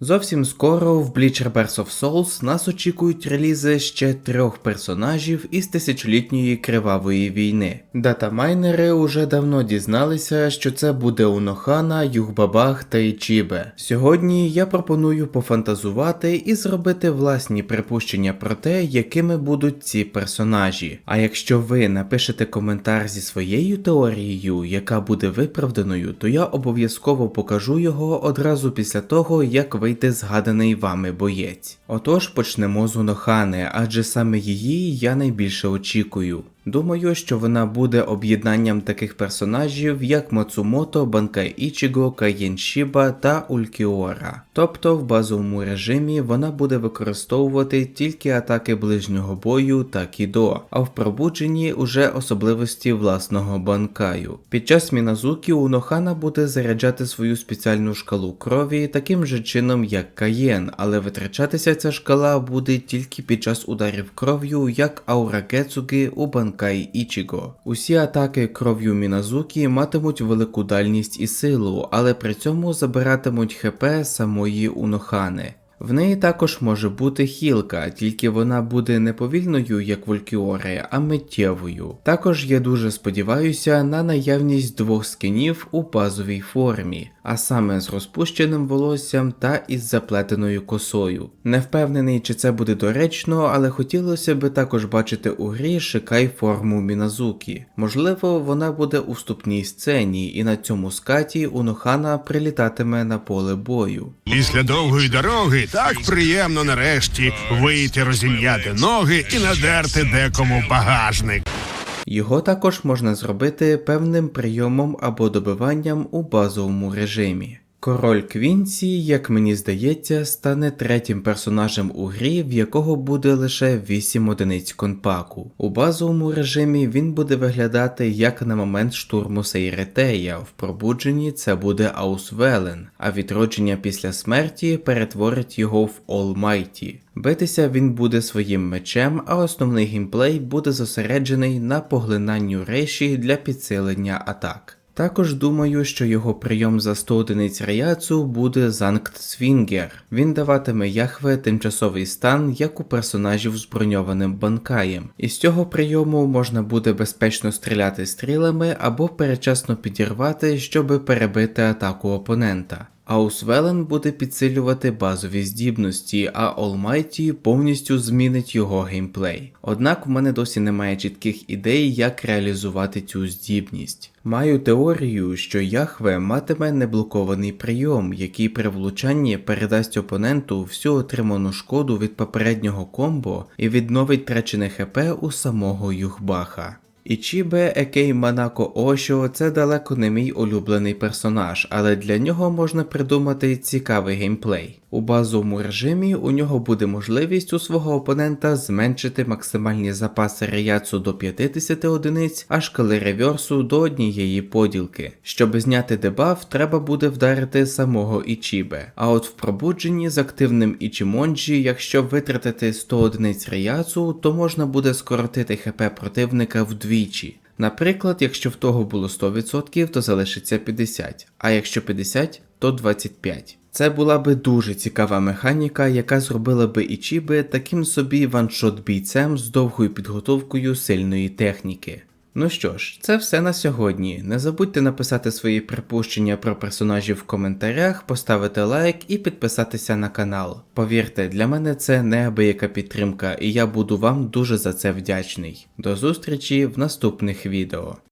Зовсім скоро в Bleach Rebirth of Souls нас очікують релізи ще трьох персонажів із тисячолітньої кривавої війни. Датамайнери уже давно дізналися, що це буде Унохана, Югбабах та Ічібе. Сьогодні я пропоную пофантазувати і зробити власні припущення про те, якими будуть ці персонажі. А якщо ви напишете коментар зі своєю теорією, яка буде виправданою, то я обов'язково покажу його одразу після того, як вийде згаданий вами боєць. Отож почнемо з Унохани, адже саме її я найбільше очікую. Думаю, що вона буде об'єднанням таких персонажів, як Мацумото, Банкай Ічіго, Каєн Шіба та Улькіора. Тобто в базовому режимі вона буде використовувати тільки атаки ближнього бою та кідо, а в пробудженні уже особливості власного банкаю. Під час Міназуки Унохана буде заряджати свою спеціальну шкалу крові таким же чином, як Каєн, але витрачатися ця шкала буде тільки під час ударів кров'ю, як Аура Гецуги у Банкай Ічіго. Усі атаки кров'ю Міназуки матимуть велику дальність і силу, але при цьому забиратимуть ХП самої Унохани. В неї також може бути хілка, тільки вона буде не повільною, як Волькіори, а миттєвою. Також я дуже сподіваюся на наявність двох скинів у базовій формі, а саме з розпущеним волоссям та із заплетеною косою. Не впевнений, чи це буде доречно, але хотілося би також бачити у грі Шикай форму Міназукі. Можливо, вона буде у вступній сцені, і на цьому скаті Унохана прилітатиме на поле бою. Після довгої дороги так приємно нарешті вийти розім'яти ноги і надерти декому багажник. Його також можна зробити певним прийомом або добиванням у базовому режимі. Король Квінсі, як мені здається, стане третім персонажем у грі, в якого буде лише 8 одиниць конпаку. У базовому режимі він буде виглядати як на момент штурму Сейретея, в пробудженні це буде Аусвелен, а відродження після смерті перетворить його в Almighty. Битися він буде своїм мечем, а основний геймплей буде зосереджений на поглинанню рейші для підсилення атак. Також думаю, що його прийом за 100 одиниць Раяцу буде Занкт Свінгер. Він даватиме Яхве тимчасовий стан, як у персонажів з броньованим банкаєм. Із цього прийому можна буде безпечно стріляти стрілами або перечасно підірвати, щоби перебити атаку опонента. Аусвелен буде підсилювати базові здібності, а Almighty повністю змінить його геймплей. Однак в мене досі немає чітких ідей, як реалізувати цю здібність. Маю теорію, що Яхве матиме неблокований прийом, який при влучанні передасть опоненту всю отриману шкоду від попереднього комбо і відновить трачене ХП у самого Юхбаха. Ічібе Екей Манако Ошо це далеко не мій улюблений персонаж, але для нього можна придумати цікавий геймплей. У базовому режимі у нього буде можливість у свого опонента зменшити максимальні запаси реяцу до 50 одиниць, а шкали реверсу до однієї поділки. Щоб зняти дебаф, треба буде вдарити самого Ічібе. А от в пробудженні з активним Ічімонджі, якщо витратити 100 одиниць реяцу, то можна буде скоротити ХП противника вдвічі. Наприклад, якщо в того було 100%, то залишиться 50, а якщо 50, то 25. Це була би дуже цікава механіка, яка зробила би Ічіби таким собі ваншот бійцем з довгою підготовкою сильної техніки. Ну що ж, це все на сьогодні. Не забудьте написати свої припущення про персонажів в коментарях, поставити лайк і підписатися на канал. Повірте, для мене це неабияка підтримка, і я буду вам дуже за це вдячний. До зустрічі в наступних відео.